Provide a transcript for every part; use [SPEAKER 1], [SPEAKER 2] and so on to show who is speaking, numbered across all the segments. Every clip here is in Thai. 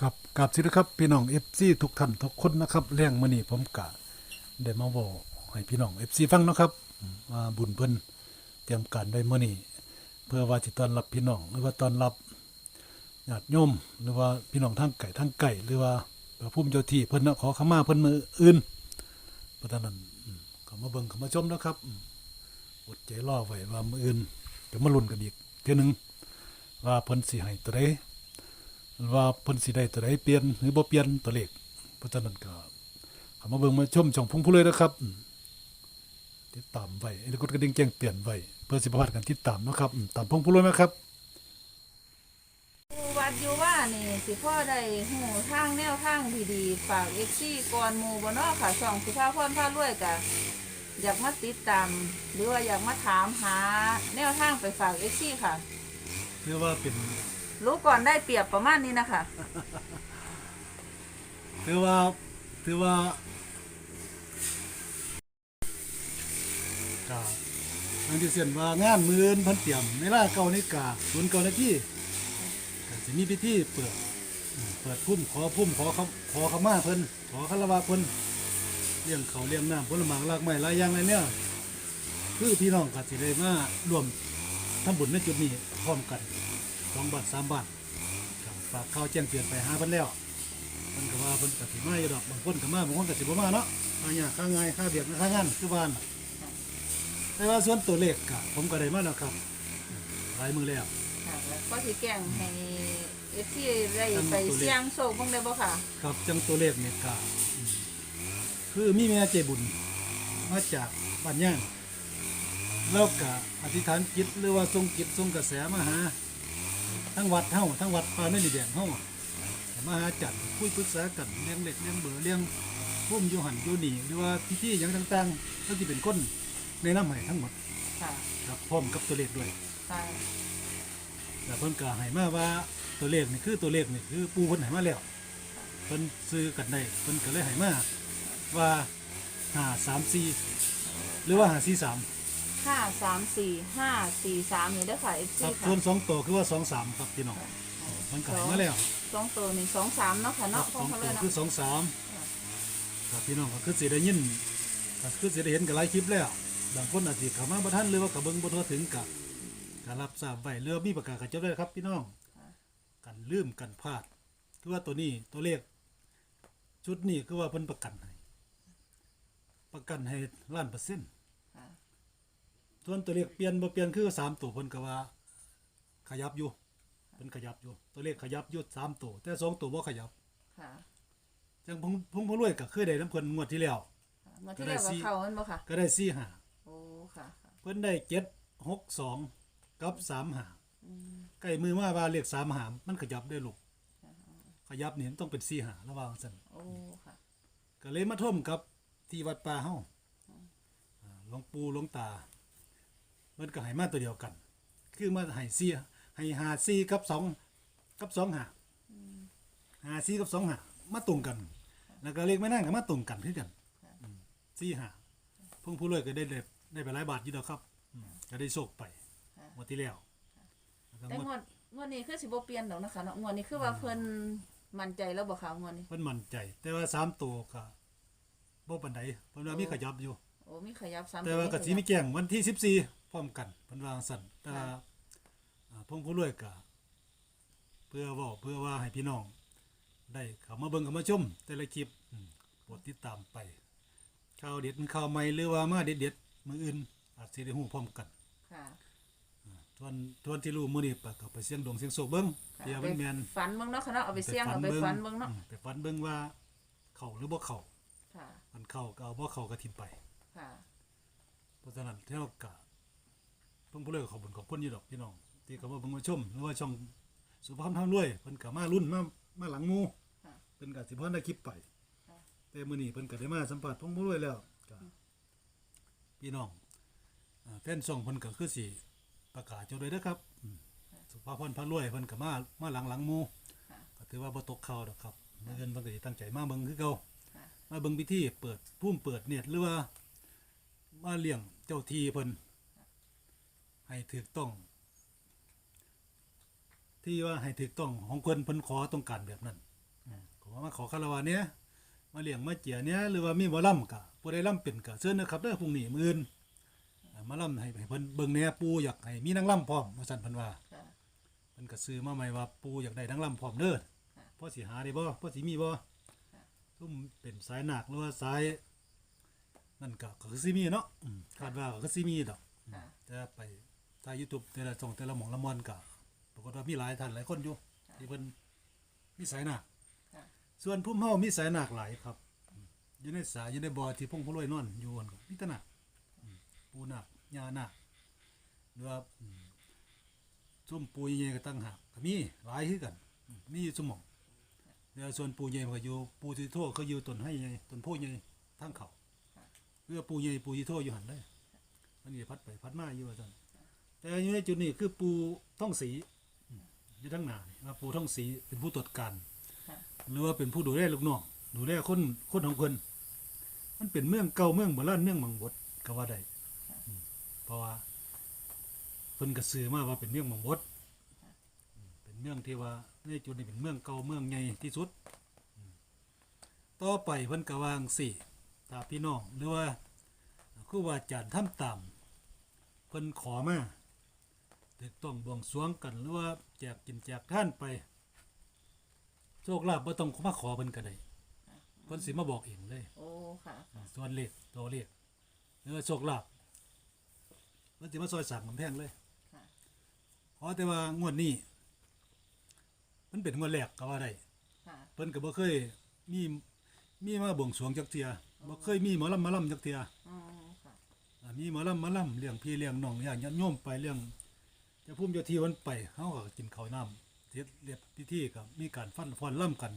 [SPEAKER 1] ครับกับสินะครับพี่น้อง FC ทุกท่านทุกคนนะครับเรื่องมื้อนี้ผมกะได้มาบอกให้พี่น้อง FC ฟังนะครับมว่าบุญเพิ่นเตรียมการไว้มื้อนี้เพื่อว่าสิต้อนรับพี่น้องหรือว่าต้อนรับญาติโยมหรือว่าพี่น้องทางไก่ทางไก่หรือว่าพระภูมิเจ้าที่เพิ่นนะขอขมาเพิ่นมืออื่นเพราะฉะนั้นอืมก็มาเบิ่งก็มาชมนะครับอดใจรอไว้ว่ามืออื่นจะมาลุ้นกันอีกเทื่อหนึงว่าเพิ่นสิให้ตัวใด ว่าเพิ่นสิได้ตัวใดเปลี่ยนหรือบ่เปลี่ยนตัวเลขเพราะฉะนั้นก็เข้ามาเบิ่งมาชมช่องพงผู้เลยนะครับอืมติดตามไว้แล้วกดกระดิ่งแจ้งเตือนไว้เพื่อสิบ่พลาดการติดตามเนาะครับอืมตามพงผู้เลยนะครับ
[SPEAKER 2] ผู้วัดอยู่ว่านี่สิพ่อได้หูทางแนวทางดีๆฝากเอ็กซี่ก่อนหมู่บ่เนาะค่ะช่องสุภาพรพารวยกะอยากมาติดตามหรือว่าอยากมาถามหาแนวทางไปฝากเอ็กซี่ค่ะ
[SPEAKER 1] คือว่าเป็น
[SPEAKER 2] รู้ก่อนได้เปรียบประมาณนี้นะคะ
[SPEAKER 1] คือว่าคือว่าก็ทางที่เสียนว่างานมื้อนพิ่นเตรียมในเวลาเก้านิกาศูนย์เก้านาทีก็สิมีพิธีเปิดอืมเปิดพุ่มขอพุ่มขอขขอขมาเพิ่นขอคารวะเพิ่นเลี้ยงเขาวเลี้ยงน้ำผลไม้รากไม้หลายอย่างเลยเนี่ยคือพี่น้องก็สิได้มารวมทำบุญในจุดนี้พร้อมกัน สองบาทสามบาทครับฝากข้าวแจ้งเตือนไปหาเพิ่นแล้วเพิ่นก็ว่าเพิ่นก็สิมาอยู่ดอกบางคนก็มาบางคนก็สิบ่มาเนาะอันนี้ค่าง่ายค่าเบียกค่างานคือบ้านน่ะแต่ว่าส่วนตัวเลขก็ผมก็ได้มาแล้วครับหลายมือแล้ว
[SPEAKER 2] ค่ะแล้วก็สิแกล้งให้เอ็กซี่ได้
[SPEAKER 1] ทำ
[SPEAKER 2] ไป
[SPEAKER 1] ตัวเลข
[SPEAKER 2] เสี่ยงโชคบ้างได้บ่ค่ะ
[SPEAKER 1] ครับจังตัวเลขเนี่ยก็อืมคือมีแม่ใจบุญมาจากบ้านย่างแล้วก็อธิษฐานจิตหรือว่าทรงจิตทรงกระแสมาหา ทั้งวัดเฮาทั้งวัดป่าในดินแดงเฮาอะมาหาจัดคุยปรึกษากันเลี้ยงเล็กเลี้ยงเบอเลี้ยงพุ่มอยู่หันอยู่นี่หรือว่าพิธีอย่างต่างๆก็ที่เป็นคนในน้ำให้ทั้งหมด
[SPEAKER 2] ค่ะ
[SPEAKER 1] ครับพร้อมกับตัวเลขด้วย
[SPEAKER 2] ค่ะ
[SPEAKER 1] แต่เพิ่นก็ให้มาว่าตัวเลขนี่คือตัวเลขนี่คือปูเพิ่นให้มาแล้วเพิ่นซื้อกันได้เพิ่นก็เลยให้มาว่าห้าสามสี่หรือว่าห้าสี่สาม
[SPEAKER 2] ห้าสามสี่ห้าสี่สามนี่เด้อค่ะเอ็ก
[SPEAKER 1] ครั
[SPEAKER 2] ซี่
[SPEAKER 1] บ
[SPEAKER 2] ค่ะ
[SPEAKER 1] ส่วนสองตัวคือว่าสองสามครับพี่น้องเพิ่นก็ให้มาแล้ว
[SPEAKER 2] สองตัวนี่สองสามเนาะค่ะ
[SPEAKER 1] ครั
[SPEAKER 2] เนาะ
[SPEAKER 1] บ
[SPEAKER 2] พ
[SPEAKER 1] ส
[SPEAKER 2] อ
[SPEAKER 1] อง
[SPEAKER 2] เขาเล
[SPEAKER 1] ตัวย
[SPEAKER 2] เนาะ
[SPEAKER 1] คือสองสามครับพี่น้องก็คือสิได้ยินก็คือสิได้เห็นกันหลายคลิปแล้วบางคนอาจสิเข้ามาบ่ทันหรือว่าก็เบิ่งบ่ทั่วถึงกับก็รับทราบไว้เรือมีประกาศกระจบได้ครับ พี่น้องกันลืมกันพลาดคือว่าตัวนี้ตัวเลขชุดนี้คือว่าเพิ่นประกันให้ประกันให้ล้านเปอร์เซ็นต์
[SPEAKER 2] ค่ะ
[SPEAKER 1] ส่วนตัวเลขเปลี่ยนบ่เปลี่ยนคือสามตัวเพิ่นก็ว่า ขยับอยู่เพิ่นขยับอยู่ ตัวเลขขยับอยู่สามตัวแต่สองตัวบ่ขยับ
[SPEAKER 2] ค่ะ
[SPEAKER 1] จังพงพงพงรวยก็เคยได้น้ำเพิ่นงวดที่แล้ว
[SPEAKER 2] เมื่อที่แล้ว
[SPEAKER 1] ก็ได้สี่
[SPEAKER 2] กับเขาเห็นบ่ค่ะ
[SPEAKER 1] ก็ได้สี่หา
[SPEAKER 2] โอ้ค่ะค่ะ
[SPEAKER 1] เพิ่นได้เจ็ดหกสองกับสามหาใกล้มือมาว่าเลขสามหามันขยับได้ลูกขยับนี่มันต้องเป็นสี่หาระหว่างซั่น
[SPEAKER 2] โอ้ค่ะ
[SPEAKER 1] ก็เลยมาท่มกับที่วัดป่าเฮาอ่าหลวงปู่หลวงตา มันก็ให้มาตัวเดียวกัน คือมาให้ซีให้หาซีกับสองกับสองหาหาซีกับสองหามาตรงกัน แล้วก็เลขไม่นั่งก็มาตรงกันคือกันอืมซีหาเพิ่งผู้รวยก็ได้ได้ได้ไปหลายบาทอยู่แล้วครับอืมก็ได้โชคไปงวันที่แล้วแล้วก็
[SPEAKER 2] แต่
[SPEAKER 1] งวด
[SPEAKER 2] งวดงวดนี้คือสิบ่เปลี่ยนดอกนะคะเนาะงวดนี้คือว่าเพิ่นมั่นใจแล้วบ่ค่ะงวดนี้
[SPEAKER 1] เพิ่นมั่นใจ แต่ว่าสามตัวก็บ่ปานใดเพิ่นว่ามีขยับอยู่
[SPEAKER 2] โอ้มีขยับสาม
[SPEAKER 1] แต่ว่าก็สิมีแจ้งวันที่14พ ร้อมกันเพิ่นวาจั่งสั่นแต่ว่าอ่าพงผู้รวยก็เพื่อเว้าเพื่อว่าให้พี่น้อง ได้เข้ามาเบิ่งเข้ามาชมแต่ละคลิปอืมโปรดติดตามไปข่าวเด็ดข่าวใหม่หรือว่ามาเด็ดๆมื้ออื่นอาจสิได้ฮู้พร้อมกัน
[SPEAKER 2] ค่ะ
[SPEAKER 1] ทวนทวนที่รู้มื้อนี้ปะก็ไปเสียงดวงเสียงโศกเบิ่ง
[SPEAKER 2] ค่ะ
[SPEAKER 1] เดี๋ยวมันแม่น
[SPEAKER 2] ฝันเบิ่งเนาะค่ะเนาะเอาไปเสี่ยงเอาไปฝันเบิ่งเนาะ
[SPEAKER 1] อืมไปฝันเบิ่งว่าเข้าหรือบ่เข้า
[SPEAKER 2] ค่ะ
[SPEAKER 1] มันเข้าก็เอาบ่เข้าก็ทิ่มไป
[SPEAKER 2] ค่ะ
[SPEAKER 1] เพราะฉะนั้นเท่ากับเพิ่งผู้เลิกขอบคุญขอบคุณอยู่ดอกพี่น้องที่เขามาเบิ่งมาชมหรือว่าช่องสุภาพทำรวยเพิ่นก็มารุ่นมามาหลังหมู่
[SPEAKER 2] ค่ะ
[SPEAKER 1] เพิ่นก็สิพอได้คลิปไป
[SPEAKER 2] ค่ะ
[SPEAKER 1] แต่มื้อนี้เพิ่นก็ได้มาสัมภาษณ์เพิ่งผู้รวยแล้วก็พี่น้องอ่าแฟนช่องเพิ่นก็คือสิประกาศเจ้าเลยนะครับอืมสุภาพพรพารวยเพิ่นก็มามาหลังหลังหมู่
[SPEAKER 2] ค่ะ
[SPEAKER 1] ก็ถือว่าบ่ตกข่าวดอกครับเมื่อเพิ่นเพิ่นก็สิตั้งใจมาเบิ่งคือเก่า
[SPEAKER 2] ค่ะ
[SPEAKER 1] มาเบิ่งพิธีเปิดพุ่มเปิดเน็ตหรือว่ามาเลี้ยงเจ้าทีเพิ่น ให้ถูกต้อง ที่ว่าให้ถูกต้องของเพิ่นเพิ่นขอต้องการแบบนั้นก็ว่ามาขอคารวะเนี่ยมาเลี้ยงมาเจียเนี่ยหรือว่ามีหมอลำกะผู้ใดลำเป็นกะเชิญนะครับเด้อพรุ่งนี้มื้ออื่นอ่ามาลำให้ให้เพิ่นเบิ่งแหน่ปูอยากให้มีนางลำพร้อมว่าซั่นเพิ่นว่า
[SPEAKER 2] ค่ะ
[SPEAKER 1] เพิ่นก็ซื้อมาใหม่ว่าปูอยากได้นางลำพร้อมเด้อ
[SPEAKER 2] ค่ะ
[SPEAKER 1] พอสิหาได้บ่พอสิมีบ่
[SPEAKER 2] ค่ะ
[SPEAKER 1] ซุ่มเป็นสายหนักหรือว่าสายนั่นก็ก็คือสิมีเนาะอืมคาดว่าก็คือสิมีดอก
[SPEAKER 2] ค่ะ
[SPEAKER 1] จะไป ถ่าย YouTube แต่ละช่องแต่ละหม่องละมอนก็ปรากฏว่ามีหลายท่านหลายคนอยู่ที่เพิ่นมีสายหนัก
[SPEAKER 2] ค่ะ
[SPEAKER 1] ส่วนพุ่มเฮามีสายหนักหลายครับอืมอยู่ในสายอยู่ในบ่อที่พงพลอยนอนอยู่กันก็มีแตหนักอืมปูหนักยาหนักหรือว่าอืมซุ่มปูใหญ่ๆก็ตั้งหากก็มีหลายคือกันอืมมีอยู่สมองเดี๋ยวส่วนปูใหญ่มันก็อยู่ปูที่โทเขาอยู่ต้นให้ใหญ่ต้นโพใหญ่ทางเขา เพื่อปูใหญ่ปูที่โทอยู่หันเลยมันนี่พัดไปพัดมาอยู่ว่าซั่น แต่อยู่ในจุดนี้คือปูท่องสีอืมอยู่ทั้งหน้านี่ว่าปูท่องสีเป็นผู้ตรวจการ
[SPEAKER 2] ค่ะ
[SPEAKER 1] หรือว่าเป็นผู้ดูแลลูกน้องดูแลคนคนของเพิ่นมันเป็นเมืองเก่าเมืองโบราณเมืองบางบดก็ว่าได้อืมเพราะว่าเพิ่นก็ซื้อมาว่าเป็นเมืองบางบดอืมเป็นเมืองที่ว่าในจุดนี้เป็นเมืองเก่าเมืองใหญ่ที่สุดอืมต่อไปเพิ่นก็วาจั่งสี่ถ้าพี่น้องหรือว่าครูบาอาจารย์ทำตามเพิ่นขอมา ถูกต้องบวงสรวงกันหรือว่าแจกกินแจกท่านไป โชคลาภบ่ต้องมาขอเพิ่นก็ได้เพิ่นสิมาบอกเองเลย
[SPEAKER 2] โอ้ค่ะ
[SPEAKER 1] ส่วนเลขตัวเลขหรือว่าโชคลาภเพิ่นสิมาซอยสั่งกำแพงเลย
[SPEAKER 2] ค่ะ
[SPEAKER 1] ขอแต่ว่างวดนี้ มันเป็นงวดแรกก็ว่าได้
[SPEAKER 2] ค่ะ
[SPEAKER 1] เพิ่นก็บ่เคยมีมีมาบวงสรวงจักเทียบ่เคยมีหมอลำมาลำจักเทีย
[SPEAKER 2] อ๋อค่ะ
[SPEAKER 1] อ่ามีหมอลำมาลำเลี้ยงพี่เลี้ยงน้องอย่างญาติโยมไปเรื่องเจะพุ่มเจ้าที่วันไปเฮาก็กินข้าวน้ำเสร็จเรียบพิธีก็มีการฟันฟ้อนล่ำกัน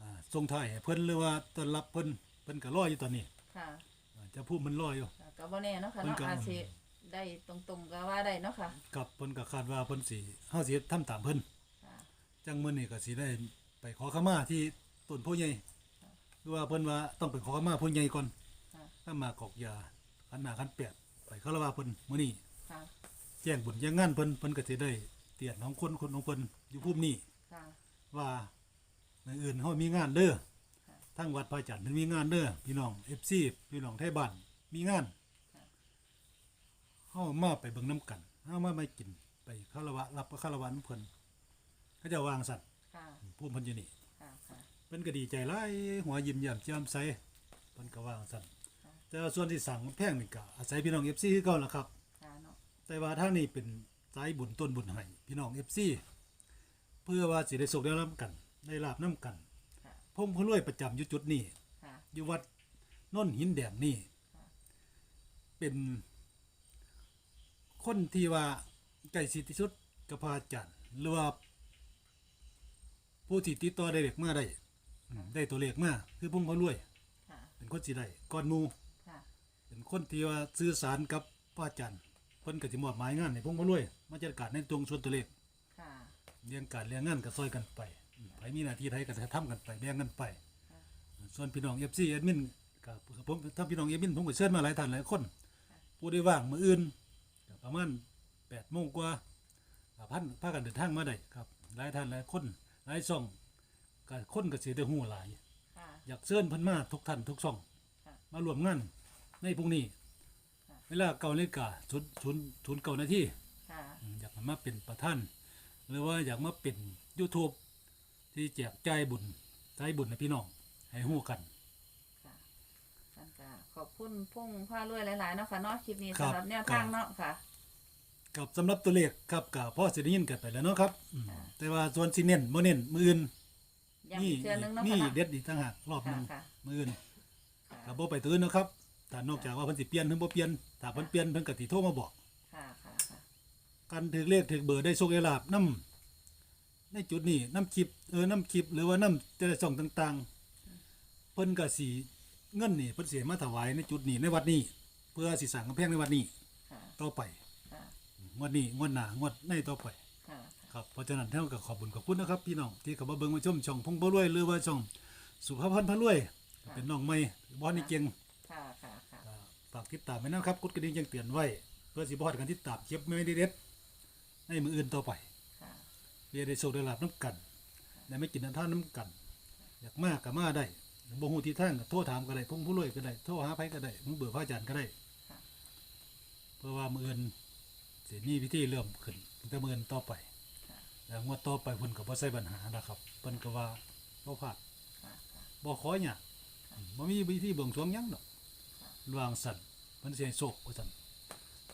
[SPEAKER 1] อ่าส่งท้ายให้เพิ่นหรือว่าต้อนรับเพิ่นเพิ่นก็รออยู่ตอนนี้
[SPEAKER 2] ค่ะ
[SPEAKER 1] อ่าเจะพุ่มมันรออยู่
[SPEAKER 2] ค่ะก็บ่แน่เนาะค่ะ
[SPEAKER 1] เพิ่น
[SPEAKER 2] เนาะ
[SPEAKER 1] ก็
[SPEAKER 2] อาจสิได้ตรงๆก็ว่าได้เนาะค่ะ
[SPEAKER 1] กับเพิ่นก็คาดว่าเพิ่นสิเฮาสิทำตามเพิ่น
[SPEAKER 2] ค่ะ
[SPEAKER 1] จังมื้อนี้ก็สิได้ไปขอขมาที่ต้นโพใหญ่หรือว่าเพิ่นว่าต้องไปขอขมาโพใหญ่ก่อน
[SPEAKER 2] ค่ะ
[SPEAKER 1] ถ้ามากอกยาขันหน้าขันแปดไปคารวะเพิ่นมื้อนี้
[SPEAKER 2] ค่ะ
[SPEAKER 1] แจ้งบุญแจ้งงานเพิ่นเพิ่นก็สิได้เตียนของคนคนของเพิ่นอยู่ภูมินี้
[SPEAKER 2] ค่ะ
[SPEAKER 1] ว่าในอื่นเฮามีงานเด้อ
[SPEAKER 2] ค่ะ
[SPEAKER 1] ทั้งวัดพระจันทร์เพิ่นมีงานเด้อพี่น้อง FC พี่น้องไทยบ้านมีงาน
[SPEAKER 2] ค่ะ
[SPEAKER 1] เฮามาไปเบิ่งน้ำกันเฮามาไม่กินไปคารวะรับคารวะน้ำเพิ่นเขาเจะวางสัตว์
[SPEAKER 2] ค่ะ
[SPEAKER 1] ภูมิเพิ่นอยู่นี่
[SPEAKER 2] ค่ะค่ะ
[SPEAKER 1] เพิ่นก็ดีใจหลายหัวยิ้มแย้มแจ่มใสเพิ่นก็วางสัตว์
[SPEAKER 2] ค่ะ
[SPEAKER 1] แต่ว่าส่วนที่สั่งแพงนี่ก็อาศัยพี่น้อง FC คือเก่าล่ะครับ
[SPEAKER 2] ค่ะเนาะ
[SPEAKER 1] แต่ว่าทางนี้เป็นสายบุญต้นบุญให้พี่น้องเอฟซีเพื่อว่าสิได้สุขได้รับกันได้ลาบน้ำกัน
[SPEAKER 2] ค่ะ
[SPEAKER 1] พงพลวยประจำอยู่จุดนี้
[SPEAKER 2] ค่ะ
[SPEAKER 1] อยู่วัดโน้นหินแดงนี่
[SPEAKER 2] ค่ะ
[SPEAKER 1] เป็น คนที่ว่าใกล้ชิดที่สุดกับพระอาจารย์หรือว่าผู้ที่ติดต่อได้เลขมาได้อืมได้ตัวเลขมาคือพงพลวย
[SPEAKER 2] ค่ะ
[SPEAKER 1] เป็นคนสิได้ก่อนหมู
[SPEAKER 2] ค่ะ
[SPEAKER 1] เป็นคนที่ว่าสื่อสารกับพระอาจารย์เพิ่นก็สิมอบหมายงานให้พงพลวยมาจัดการในตรงส่วนตัวเลข
[SPEAKER 2] ค่ะ
[SPEAKER 1] เลี้ยงการเลี้ยงงานก็ซอยกันไปอืมไผมีหน้าที่ไทยก็จะทำกันไปแบ่งกันไปส่วนพี่น้องเอฟซีแอดมินก็ผมถ้าพี่น้องเอดมินผมก็เชิญมาหลายท่านหลายคนผู้ได้ว่างมื้ออื่นก็ประมาณ8โมงกว่าก็พันพากันเดินทางมาได้ครับ หลายท่านหลายคนหลายช่องก็คนก็สิได้ฮู้หลาย
[SPEAKER 2] ค่ะ
[SPEAKER 1] อยากเชิญเพิ่นมาทุกท่านทุกช่อง
[SPEAKER 2] ค่ะ
[SPEAKER 1] มารวมงานในพรุ่งนี้
[SPEAKER 2] ค่ะ
[SPEAKER 1] เวลาเก้านาฬิกาศูนย์ศูนย์ศูนย์เก้านาที
[SPEAKER 2] ค่ะ
[SPEAKER 1] อืมอยากมาเป็นประธาน หรือว่าอยากมาเป็น YouTube ที่แจกจ่ายบุญใจบุญให้พี่น้องให้ฮู้กัน
[SPEAKER 2] ค่ะท่านก็ขอบคุณพุ่งผ้ารวยหลายๆเนาะค่ะเนาะคลิปนี้
[SPEAKER 1] ครับ
[SPEAKER 2] สำหรับแนวทางเนาะค่ะ
[SPEAKER 1] กับสำหรับตัวเลขครับกับพ่อสิได้ยินกันไปแล้วเนาะครับอืม
[SPEAKER 2] ค่ะ
[SPEAKER 1] แต่ว่าส่วนสิเน้นบ่เน้นมืออื่น
[SPEAKER 2] ยัง
[SPEAKER 1] นี่
[SPEAKER 2] อีกเทื่อนึงเนาะ
[SPEAKER 1] นี่
[SPEAKER 2] ค่ะเนาะ
[SPEAKER 1] เด็ดอีกต่างหากรอบหนึง
[SPEAKER 2] ค่ะ
[SPEAKER 1] มืออื่น
[SPEAKER 2] ค่ะ
[SPEAKER 1] ก็บ่ไปตื่นนะครับ ถ้านอกจากว่าเพิ่นสิเปลี่ยนเพิ่นบ่เปลี่ยนถ้าเพิ่นเปลี่ยนเพิ่นก็สิโทรมาบอก
[SPEAKER 2] ค่ะค่ะค่ะ
[SPEAKER 1] กันถือเลขถือเบอร์ได้โชคได้ลาบนํในจุดนี้น้ำคลิปเออน้ำคลิปหรือว่าน้ำแต่ละช่องต่าง ๆ เพิ่นก็สิเงินนี่เพิ่นสิมาถวายในจุดนี้ในวัดนี้ เพื่อสิสร้างกำแพงในวัดนี้
[SPEAKER 2] ค่ะ
[SPEAKER 1] ต่อไป
[SPEAKER 2] ค่ะ
[SPEAKER 1] งวดนี้งวดหน้างวดในต่อไป
[SPEAKER 2] ค่ะ
[SPEAKER 1] ครับเพราะฉะนั้นเท่ากับขอบคุญขอบคุณนะครับ พี่น้องที่เข้ามาเบิ่งมาชมช่องพงบ่รวยหรือว่าช่องสุภาพพันธ์พระรวย เป็นน้องใหม่บอนี่เก่ง
[SPEAKER 2] ค่ะค่ะค่ะ
[SPEAKER 1] อ่าฝากติดตามไว้นะครับกดกระดิ่งแจ้งเตือนไว้ เพื่อสิบ่พลาดการติดตามเก็บไม่ได้เด็ดในมืออื่นต่อไป
[SPEAKER 2] ค่ะ
[SPEAKER 1] เพื่อได้โชคได้ลาบน้ำกันได้ไม่กินน้ำท่าน้ำกัน อยากมาก็มาได้บ่ฮู้ที่ทางก็โทรถามก็ได้พงผู้รวยก็ได้โทรหาไผก็ได้มึงเบื่อพระอาจารย์ก็ได้
[SPEAKER 2] ค่ะ
[SPEAKER 1] เพราะว่ามื้ออื่นสิมีพิธีเริ่มขึ้นตั้งแต่มื้ออื่นต่อไป
[SPEAKER 2] ค่ะ
[SPEAKER 1] แล้วงวดต่อไปเพิ่นก็บ่ใส่ปัญหานะครับเพิ่นก็ว่าบ่พลาด
[SPEAKER 2] ค่ะค่ะ
[SPEAKER 1] บ่ขอหยังบ่มีวิธีเบิ่งสรวงหยังดอกวางสั่น เพิ่นสิให้โชคว่าซั่น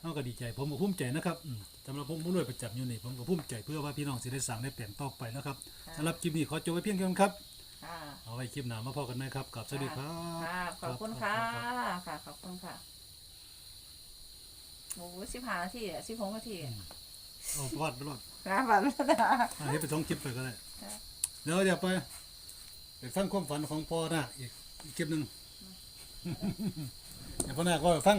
[SPEAKER 1] เฮาก็ดีใจ ผมก็ภูมิใจนะครับอืมสำหรับผมผู้รวยประจำอยู่นี่ผมก็ภูมิใจเพื่อว่าพี่น้องสิได้สร้างได้เปลี่ยนต่อไปนะครับสำหรับคลิปนี้ขอจบไว้เพียงเท่านั้นครับ
[SPEAKER 2] ค่ะ
[SPEAKER 1] เอาไว้คลิปหน้ามาพบกันใหม่ครับกับสวัสดีครับ
[SPEAKER 2] ค่ะขอบคุณค่ะค่ะขอบคุณค่ะโอ้สิบห้านาทีอะสิบหกนาทีอะ
[SPEAKER 1] เอารอดรอด
[SPEAKER 2] นะบัดนี้นะ
[SPEAKER 1] อะให้ไปท้องคลิปไปก็ได้
[SPEAKER 2] ค่ะ
[SPEAKER 1] เดี๋ยวเดี๋ยวไปไปฟังความฝันของพ่อนาคอีกอีกคลิปหนึ่ง เดี๋ยวพ่อนาคก็ไปฟัง